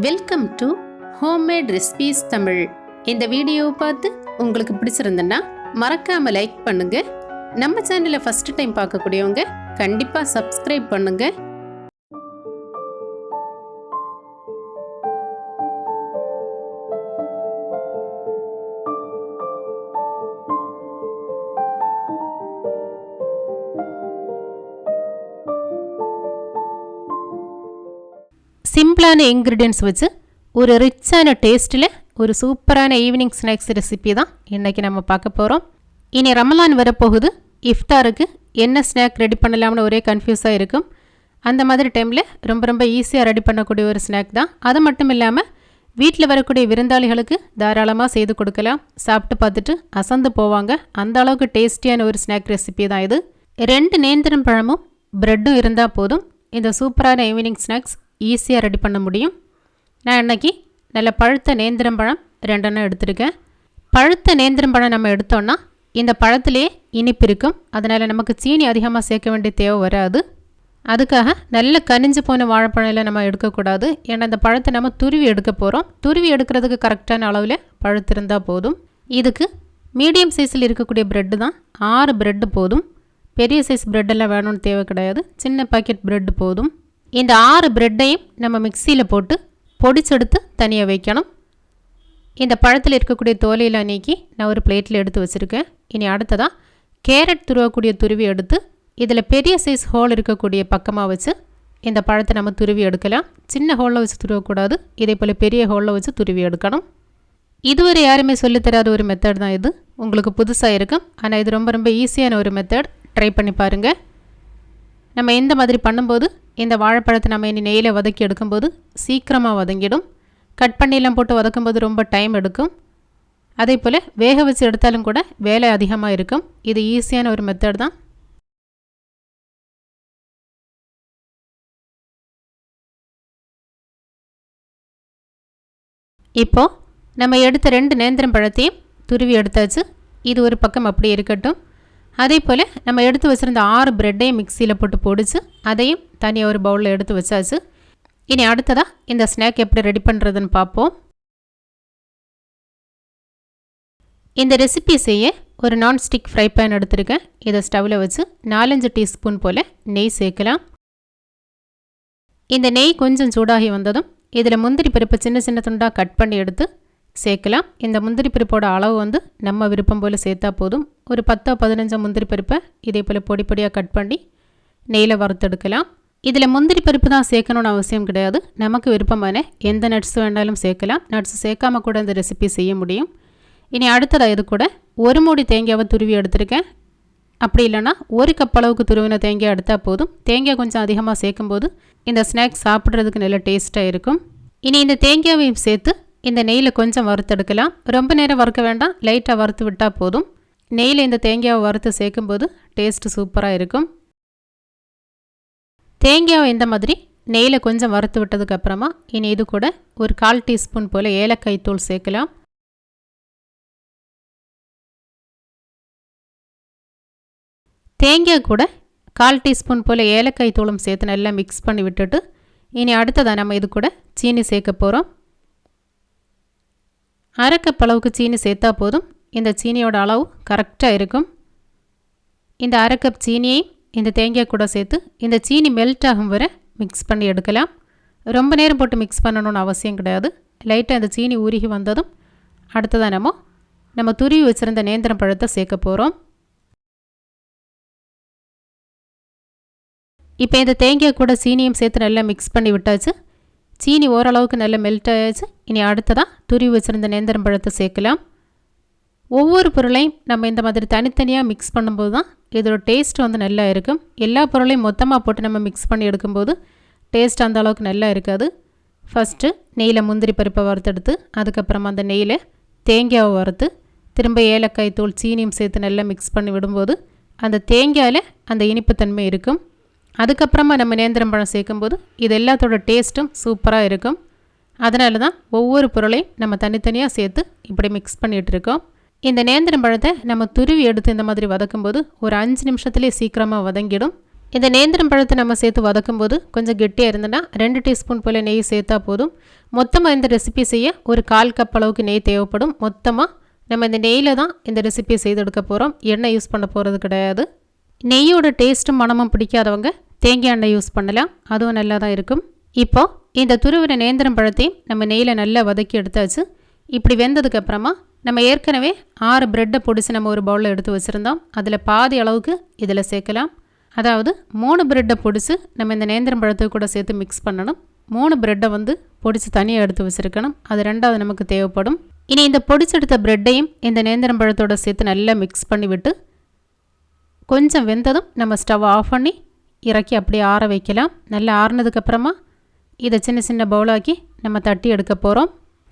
Welcome to homemade recipes Tamil இந்த வீடியோவை பார்த்து உங்களுக்கு பிடிச்சிருந்தேன்னா மறக்காம லைக் பண்ணுங்கள் நம்ம சேனலை ஃபஸ்ட்டு டைம் பார்க்கக்கூடியவங்க கண்டிப்பாக சப்ஸ்கிரைப் பண்ணுங்கள் சிம்பிளான இன்க்ரீடியன்ஸ் வச்சு ஒரு ரிச்சான டேஸ்ட்டில் ஒரு சூப்பரான ஈவினிங் ஸ்நாக்ஸ் ரெசிபி தான் இன்றைக்கி நம்ம பார்க்க போகிறோம் இனி ரமலான் வரப்போகுது. இஃப்தாருக்கு என்ன ஸ்நாக் ரெடி பண்ணலாம்னு ஒரே கன்ஃபியூஸாக இருக்கும். அந்த மாதிரி டைமில் ரொம்ப ரொம்ப ஈஸியாக ரெடி பண்ணக்கூடிய ஒரு ஸ்நாக் தான். அது மட்டும் இல்லாமல் வீட்டில் வரக்கூடிய விருந்தாளிகளுக்கு தாராளமாக செய்து கொடுக்கலாம். சாப்பிட்டு பார்த்துட்டு அசந்து போவாங்க. அந்த அளவுக்கு டேஸ்டியான ஒரு ஸ்நாக் ரெசிபி தான் இது. ரெண்டு நேந்திரம் பழமும் ப்ரெட்டும் இருந்தால் போதும். இந்த சூப்பரான ஈவினிங் ஸ்நாக்ஸ் ஈஸியாக ரெடி பண்ண முடியும். நான் இன்னைக்கு நல்ல பழுத்த நேந்திரம் பழம் ரெண்டெண்ணம் எடுத்திருக்கேன். பழுத்த நேந்திரம் பழம் நம்ம எடுத்தோன்னா இந்த பழத்திலே இனிப்பு இருக்கும். அதனால் நமக்கு சீனி அதிகமாக சேர்க்க வேண்டிய தேவை வராது. அதுக்காக நல்ல கனிஞ்சு போன வாழைப்பழம் நம்ம எடுக்கக்கூடாது. ஏன்னா அந்த பழத்தை நம்ம துருவி எடுக்க போகிறோம் துருவி எடுக்கிறதுக்கு கரெக்டான அளவில் பழுத்திருந்தால் போதும். இதுக்கு மீடியம் சைஸில் இருக்கக்கூடிய ப்ரெட்டு தான். ஆறு ப்ரெட்டு போதும். பெரிய சைஸ் ப்ரெட்டெல்லாம் வேணும்னு தேவை கிடையாது. சின்ன பாக்கெட் ப்ரெட்டு போதும். இந்த ஆறு ப்ரெட்டையும் நம்ம மிக்சியில் போட்டு பொடிச்செடுத்து தனியாக வைக்கணும். இந்த பழத்தில் இருக்கக்கூடிய தோலையில் நீக்கி நான் ஒரு பிளேட்டில் எடுத்து வச்சுருக்கேன். இனி அடுத்ததாக கேரட் துருவக்கூடிய துருவி எடுத்து இதில் பெரிய சைஸ் ஹோல் இருக்கக்கூடிய பக்கமாக வச்சு இந்த பழத்தை நம்ம துருவி எடுக்கலாம். சின்ன ஹோலில் வச்சு துருவக்கூடாது. இதே போல் பெரிய ஹோலில் வச்சு துருவி எடுக்கணும். இதுவரை யாருமே சொல்லித்தராத ஒரு மெத்தட் தான் இது. உங்களுக்கு புதுசாக இருக்கும் ஆனால் இது ரொம்ப ரொம்ப ஈஸியான ஒரு மெத்தட் ட்ரை பண்ணி பாருங்கள் நம்ம எந்த மாதிரி பண்ணும்போது இந்த வாழைப்பழத்தை நம்ம இனி நெய்யில் வதக்கி எடுக்கும்போது சீக்கிரமாக வதங்கிடும். கட் பண்ணிலாம் போட்டு வதக்கும்போது ரொம்ப டைம் எடுக்கும். அதே போல் வேக வச்சு எடுத்தாலும் கூட வேலை அதிகமாக இருக்கும். இது ஈஸியான ஒரு மெத்தட் தான். இப்போது நம்ம எடுத்த ரெண்டு நேந்திரம் பழத்தையும் துருவி எடுத்தாச்சு. இது ஒரு பக்கம் அப்படி இருக்கட்டும். அதே போல் நம்ம எடுத்து வச்சுருந்த ஆறு ப்ரெட்டையும் மிக்சியில் போட்டு பொடிச்சு அதையும் தனியாக ஒரு பவுலில் எடுத்து வச்சாச்சு. இனி அடுத்ததாக இந்த ஸ்நாக் எப்படி ரெடி பண்ணுறதுன்னு பார்ப்போம். இந்த ரெசிபி செய்ய ஒரு நான்ஸ்டிக் ஃப்ரை பேன் எடுத்திருக்கேன். இதை ஸ்டவ்வில் வச்சு நாலஞ்சு டீஸ்பூன் போல் நெய் சேர்க்கலாம். இந்த நெய் கொஞ்சம் சூடாகி வந்ததும் இதில் முந்திரி பருப்பு சின்ன சின்ன துண்டாக கட் பண்ணி எடுத்து சேர்க்கலாம். இந்த முந்திரி பருப்போட அளவு வந்து நம்ம விருப்பம் போல் சேர்த்தா போதும். ஒரு பத்தோ பதினஞ்சோ முந்திரி பருப்பை இதே போல் பொடி பொடியாக கட் பண்ணி நெய்யில் வறுத்தெடுக்கலாம். இதில் முந்திரி பருப்பு தான் சேர்க்கணும்னு அவசியம் கிடையாது. நமக்கு விருப்பமான எந்த நட்ஸ் வேணாலும் சேர்க்கலாம். நட்ஸ் சேர்க்காம கூட இந்த ரெசிபி செய்ய முடியும். இனி அடுத்ததாக இது கூட ஒரு மூடி தேங்காவை துருவி எடுத்திருக்கேன். அப்படி இல்லைன்னா ஒரு கப் அளவுக்கு துருவின தேங்காய் எடுத்தால் போதும். தேங்காய் கொஞ்சம் அதிகமாக சேர்க்கும்போது இந்த ஸ்நாக்ஸ் சாப்பிட்றதுக்கு நல்ல டேஸ்ட்டாக இருக்கும். இனி இந்த தேங்காயையும் சேர்த்து இந்த நெய்யில் கொஞ்சம் வறுத்தெடுக்கலாம். ரொம்ப நேரம் வறுக்க வேண்டாம். லைட்டாக வறுத்து விட்டால் போதும். நெய்யில் இந்த தேங்காயை வறுத்து சேர்க்கும்போது டேஸ்ட்டு சூப்பராக இருக்கும். தேங்காவை இந்த மாதிரி நெய்யில் கொஞ்சம் வறுத்து விட்டதுக்கப்புறமா இனி இது கூட ஒரு கால் டீஸ்பூன் போல் ஏலக்காய் தூள் சேர்க்கலாம். தேங்காய் கூட கால் டீஸ்பூன் போல் ஏலக்காய் தூளும் சேர்த்து நல்லா மிக்ஸ் பண்ணி விட்டுட்டு இனி அடுத்ததாக நம்ம இது கூட சீனி சேர்க்க போகிறோம் அரை அளவுக்கு சீனி சேர்த்தா போதும். இந்த சீனியோட அளவு கரெக்டாக இருக்கும். இந்த அரைக்கப் சீனியை இந்த தேங்காய் கூட சேர்த்து இந்த சீனி மெல்ட் ஆகும் வரை மிக்ஸ் பண்ணி எடுக்கலாம். ரொம்ப நேரம் போட்டு மிக்ஸ் பண்ணணும்னு அவசியம் கிடையாது. லைட்டாக இந்த சீனி உருகி வந்ததும் அடுத்ததாக நம்ம நம்ம துருவி வச்சுருந்த நேந்திரம் பழத்தை சேர்க்க போகிறோம் இப்போ இந்த தேங்காய் கூட சீனியும் சேர்த்து நல்லா மிக்ஸ் பண்ணி விட்டாச்சு. சீனி ஓரளவுக்கு நல்லா மெல்ட் ஆயாச்சு. இனி அடுத்ததாக துருவி வச்சுருந்த நேந்திரம் பழத்தை சேர்க்கலாம். ஒவ்வொரு பொருளையும் நம்ம இந்த மாதிரி தனித்தனியாக மிக்ஸ் பண்ணும்போது தான் இதோட டேஸ்ட் வந்து நல்லா இருக்கும். எல்லா பொருளையும் மொத்தமாக போட்டு நம்ம மிக்ஸ் பண்ணி எடுக்கும்போது டேஸ்ட் அந்த அளவுக்கு நல்லா இருக்காது. ஃபஸ்ட்டு நெய்யில் முந்திரி பருப்பை வறுத்தெடுத்து அதுக்கப்புறமா அந்த நெய்யில் தேங்காவை வறுத்து திரும்ப ஏலக்காய் தூள் சீனியும் சேர்த்து நல்லா மிக்ஸ் பண்ணி விடும்போது அந்த தேங்காயில் அந்த இனிப்புத்தன்மை இருக்கும். அதுக்கப்புறமா நம்ம நேந்திரம் பழம் சேர்க்கும்போது இது எல்லாத்தோட டேஸ்ட்டும் சூப்பராக இருக்கும். அதனால தான் ஒவ்வொரு பொருளையும் நம்ம தனித்தனியாக சேர்த்து இப்படி மிக்ஸ் பண்ணிகிட்டு இருக்கோம். இந்த நேந்திரம் பழத்தை நம்ம துருவி எடுத்து இந்த மாதிரி வதக்கும்போது ஒரு அஞ்சு நிமிஷத்துலேயே சீக்கிரமாக வதங்கிடும். இந்த நேந்திரம் பழத்தை நம்ம சேர்த்து வதக்கும்போது கொஞ்சம் கெட்டியாக இருந்ததுன்னா ரெண்டு டீஸ்பூன் போல் நெய் சேர்த்தா போதும். மொத்தமாக இந்த ரெசிபி செய்ய ஒரு கால் கப் அளவுக்கு நெய் தேவைப்படும். மொத்தமாக நம்ம இந்த நெய்யில் தான் இந்த ரெசிபி செய்து எடுக்க போகிறோம் எண்ணெய் யூஸ் பண்ண போகிறது கிடையாது. நெய்யோட டேஸ்ட்டும் மனமும் பிடிக்காதவங்க தேங்காய் எண்ணெய் யூஸ் பண்ணலாம். அதுவும் நல்லா தான் இருக்கும். இப்போ இந்த துருவின நேந்திரம் பழத்தையும் நம்ம நெய்யில் நல்லா வதக்கி எடுத்தாச்சு. இப்படி வெந்ததுக்கப்புறமா நம்ம ஏற்கனவே ஆறு ப்ரெட்டை பொடிச்சு நம்ம ஒரு பவுலில் எடுத்து வச்சுருந்தோம். அதில் பாதி அளவுக்கு இதில் சேர்க்கலாம். அதாவது மூணு ப்ரெட்டை பொடிச்சு நம்ம இந்த நேந்திரம் பழத்தை கூட சேர்த்து மிக்ஸ் பண்ணணும். மூணு ப்ரெட்டை வந்து பொடிச்சு தனியாக எடுத்து வச்சுருக்கணும். அது ரெண்டாவது நமக்கு தேவைப்படும். இனி இந்த பொடிச்செடுத்த ப்ரெட்டையும் இந்த நேந்திரம் பழத்தோட சேர்த்து நல்லா மிக்ஸ் பண்ணி விட்டு கொஞ்சம் வெந்ததும் நம்ம ஸ்டவ் ஆஃப் பண்ணி இறக்கி அப்படியே ஆற வைக்கலாம். நல்லா ஆறுனதுக்கப்புறமா இதை சின்ன சின்ன பவுலாக்கி நம்ம தட்டி எடுக்க போகிறோம்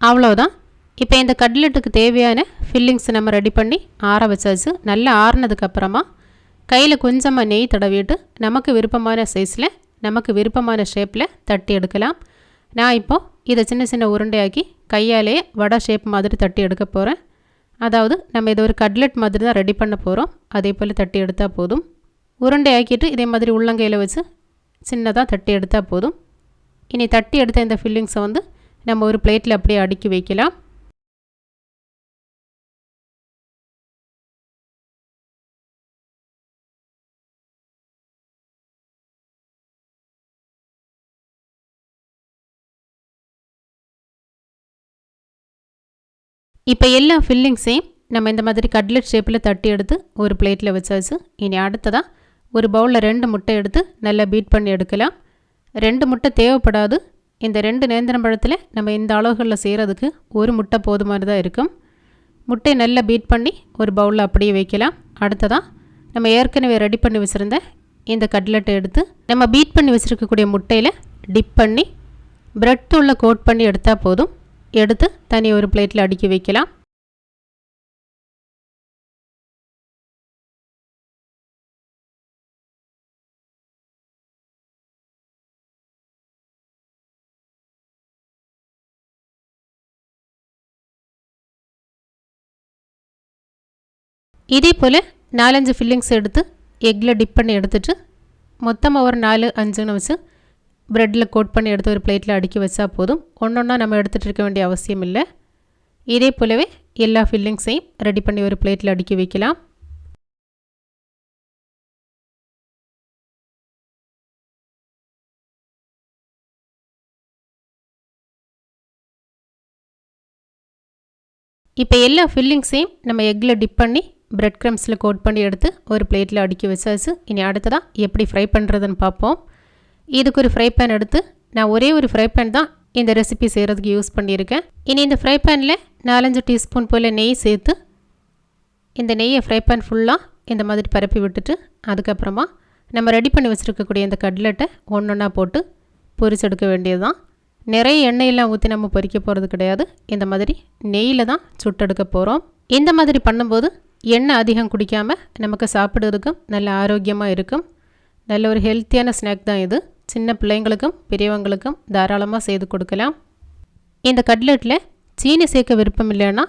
அவ்வளோதான் இப்போ இந்த கட்லெட்டுக்கு தேவையான ஃபில்லிங்ஸ் நம்ம ரெடி பண்ணி ஆற வச்சாச்சு. நல்லா ஆறுனதுக்கப்புறமா கையில் கொஞ்சமாக நெய் தடவிட்டு நமக்கு விருப்பமான சைஸில் நமக்கு விருப்பமான ஷேப்பில் தட்டி எடுக்கலாம். நான் இப்போது இதை சின்ன சின்ன உருண்டையாக்கி கையாலேயே வடை ஷேப் மாதிரி தட்டி எடுக்க போகிறேன் அதாவது நம்ம இதை ஒரு கட்லெட் மாதிரி தான் ரெடி பண்ண போகிறோம் அதே போல் தட்டி எடுத்தால் போதும். உருண்டை ஆக்கிட்டு இதே மாதிரி உள்ளங்கையில் வச்சு சின்னதாக தட்டி எடுத்தால் போதும். இனி தட்டி எடுத்த இந்த ஃபில்லிங்ஸை வந்து நம்ம ஒரு பிளேட்டில் அப்படியே அடுக்கி வைக்கலாம். இப்போ எல்லா ஃபில்லிங்ஸையும் நம்ம இந்த மாதிரி கட்லெட் ஷேப்பில் தட்டி எடுத்து ஒரு பிளேட்டில் வச்சாச்சு. இனி அடுத்ததாக ஒரு பவுலில் ரெண்டு முட்டை எடுத்து நல்லா பீட் பண்ணி எடுக்கலாம். ரெண்டு முட்டை தேவைப்படாது. இந்த ரெண்டு நேந்திரம் பழத்தில் நம்ம இந்த அளவுகளில் செய்கிறதுக்கு ஒரு முட்டை போதுமானதாக தான் இருக்கும். முட்டையை நல்லா பீட் பண்ணி ஒரு பவுலில் அப்படியே வைக்கலாம். அடுத்ததாக நம்ம ஏற்கனவே ரெடி பண்ணி வச்சுருந்த இந்த கட்லெட்டை எடுத்து நம்ம பீட் பண்ணி வச்சுருக்கக்கூடிய முட்டையில் டிப் பண்ணி ப்ரெட் தூளில் கோட் பண்ணி எடுத்தால் போதும். எடுத்து தனி ஒரு பிளேட்டில் அடுக்கி வைக்கலாம். இதே போல் நாலஞ்சு ஃபில்லிங்ஸ் எடுத்து எக்கில் டிப் பண்ணி எடுத்துட்டு மொத்தமாக ஒரு நாலு அஞ்சுன்னு வச்சு ப்ரெட்டில் கோட் பண்ணி எடுத்து ஒரு பிளேட்டில் அடுக்கி வச்சா போதும். ஒன்று ஒன்றா நம்ம எடுத்துகிட்டு இருக்க வேண்டிய அவசியம் இல்லை. இதே போலவே எல்லா ஃபில்லிங்ஸையும் ரெடி பண்ணி ஒரு பிளேட்டில் அடுக்கி வைக்கலாம். இப்போ எல்லா ஃபில்லிங்ஸையும் நம்ம எக்கில் டிப் பண்ணி ப்ரெட் க்ரம்ஸில் கோட் பண்ணி எடுத்து ஒரு பிளேட்டில் அடுக்கி வச்சாச்சு. இனி அடுத்ததாக எப்படி ஃப்ரை பண்ணுறதுன்னு பார்ப்போம். இதுக்கு ஒரு ஃப்ரை பேன் எடுத்து நான் ஒரே ஒரு ஃப்ரை பேன் தான் இந்த ரெசிபி செய்கிறதுக்கு யூஸ் பண்ணியிருக்கேன். இனி இந்த ஃப்ரை பேனில் நாலஞ்சு டீஸ்பூன் போல் நெய் சேர்த்து இந்த நெய்யை ஃப்ரை பேன் ஃபுல்லாக இந்த மாதிரி பரப்பி விட்டுட்டு அதுக்கப்புறமா நம்ம ரெடி பண்ணி வச்சுருக்கக்கூடிய இந்த கட்லெட்டை ஒன்று ஒன்றா போட்டு பொரிச்செடுக்க வேண்டியது தான் நிறைய எண்ணெயெல்லாம் ஊற்றி நம்ம பொரிக்க போகிறது கிடையாது. இந்த மாதிரி நெய்யில் தான் சுட்டெடுக்க போகிறோம் இந்த மாதிரி பண்ணும்போது எண்ணெய் அதிகம் குடிக்காமல் நமக்கு சாப்பிடுறதுக்கும் நல்ல ஆரோக்கியமாக இருக்கும். நல்ல ஒரு ஹெல்த்தியான ஸ்நாக் தான் இது. சின்ன பிள்ளைங்களுக்கும் பெரியவங்களுக்கும் தாராளமாக செய்து கொடுக்கலாம். இந்த கட்லெட்டில் சீனி சேர்க்க விருப்பம் இல்லைன்னா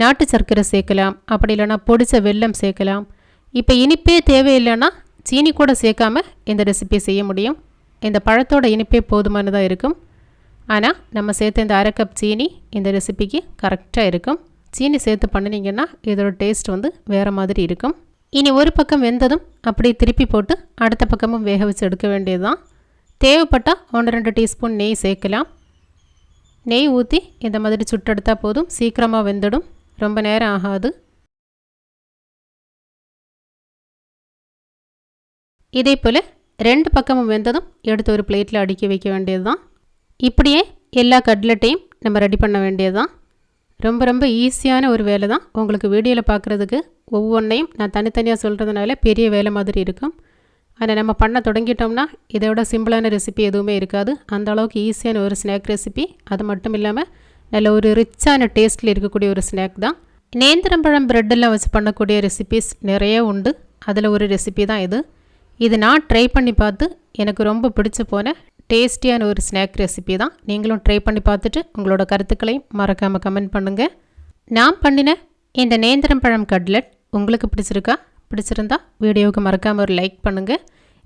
நாட்டு சர்க்கரை சேர்க்கலாம். அப்படி இல்லைன்னா பொடிச்ச வெல்லம் சேர்க்கலாம். இப்போ இனிப்பே தேவையில்லைன்னா சீனி கூட சேர்க்காம இந்த ரெசிபியை செய்ய முடியும். இந்த பழத்தோட இனிப்பே போதுமானதாக இருக்கும். ஆனால் நம்ம சேர்த்த இந்த அரை கப் சீனி இந்த ரெசிபிக்கு கரெக்டாக இருக்கும். சீனி சேர்த்து பண்ணினீங்கன்னா இதோட டேஸ்ட் வந்து வேறு மாதிரி இருக்கும். இனி ஒரு பக்கம் வெந்ததும் அப்படியே திருப்பி போட்டு அடுத்த பக்கமும் வேக வச்சு எடுக்க வேண்டியது தான் தேவைப்பட்டால் ஒன்று ரெண்டு டீஸ்பூன் நெய் சேர்க்கலாம். நெய் ஊற்றி இந்த மாதிரி சுட்டெடுத்தால் போதும். சீக்கிரமாக வெந்துடும். ரொம்ப நேரம் ஆகாது. இதே போல் ரெண்டு பக்கமும் வெந்ததும் எடுத்து ஒரு பிளேட்டில் அடுக்கி வைக்க வேண்டியது தான் இப்படியே எல்லா கட்லெட்டையும் நம்ம ரெடி பண்ண வேண்டியது தான் ரொம்ப ரொம்ப ஈஸியான ஒரு வேலை தான் உங்களுக்கு வீடியோவில் பார்க்குறதுக்கு ஒவ்வொன்றையும் நான் தனித்தனியாக சொல்கிறதுனால பெரிய வேலை மாதிரி இருக்கும். ஆனால் நம்ம பண்ண தொடங்கிட்டோம்னா இதோட சிம்பிளான ரெசிபி எதுவுமே இருக்காது. அந்த அளவுக்கு ஈஸியான ஒரு ஸ்நாக் ரெசிபி அது மட்டும் இல்லாமல் நல்ல ஒரு ரிச்சான டேஸ்ட்டில் இருக்கக்கூடிய ஒரு ஸ்நாக் தான். நேந்திரம்பழம் ப்ரெட்டெல்லாம் வச்சு பண்ணக்கூடிய ரெசிபிஸ் நிறைய உண்டு. அதில் ஒரு ரெசிபி தான் இது. இது நான் ட்ரை பண்ணி பார்த்து எனக்கு ரொம்ப பிடிச்சி போன டேஸ்டியான ஒரு ஸ்நாக் ரெசிபி தான். நீங்களும் ட்ரை பண்ணி பார்த்துட்டு உங்களோட கருத்துக்களையும் மறக்காமல் கமெண்ட் பண்ணுங்கள் நான் பண்ணின இந்த நேந்திரம் பழம் கட்லெட் உங்களுக்கு பிடிச்சிருக்கா? பிடிச்சிருந்தா வீடியோவுக்கு மறக்காமல் ஒரு லைக் பண்ணுங்கள்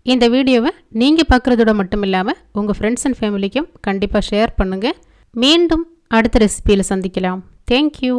இந்த வீடியோவை நீங்கள் பார்க்குறதோட மட்டும் இல்லாமல் உங்கள் ஃப்ரெண்ட்ஸ் அண்ட் ஃபேமிலிக்கும் கண்டிப்பாக ஷேர் பண்ணுங்கள் மீண்டும் அடுத்த ரெசிபியில் சந்திக்கலாம். தேங்க்யூ